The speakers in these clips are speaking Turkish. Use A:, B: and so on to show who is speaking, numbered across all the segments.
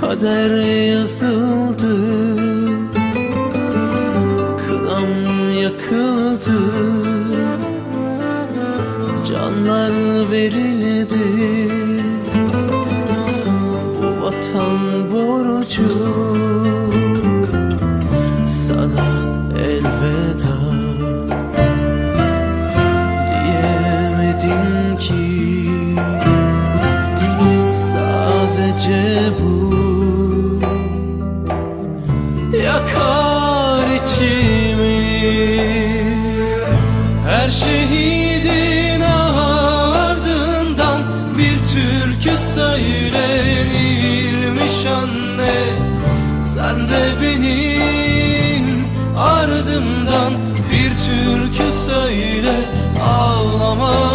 A: Kader yazıldı. Kınam yakıldı. Canlar verildi. Bu vatan borcu Şehidin ardından Bir türkü söylenirmiş anne. Sen de benim ardımdan Bir türkü söyle ağlama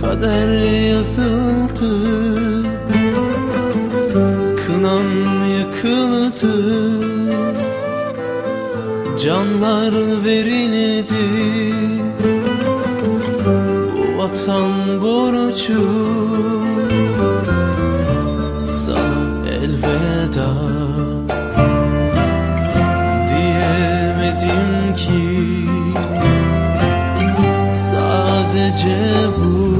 A: Kader yazıldı. Kınam yakıldı Canlar verildi. Bu vatan borcu Sana elveda Diyemedim ki. Sadece bu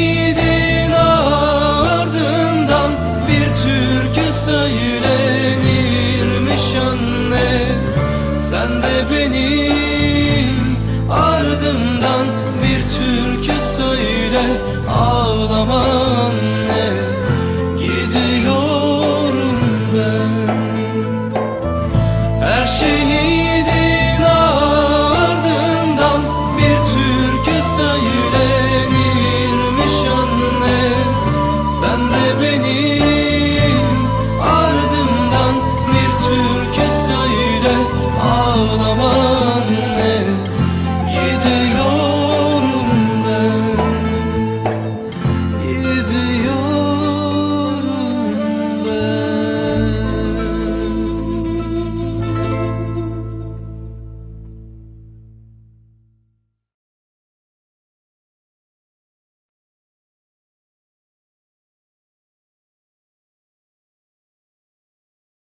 A: Sen de benim ardımdan bir türkü söyle Ağlaman ne gidiyorum ben? Her şeyi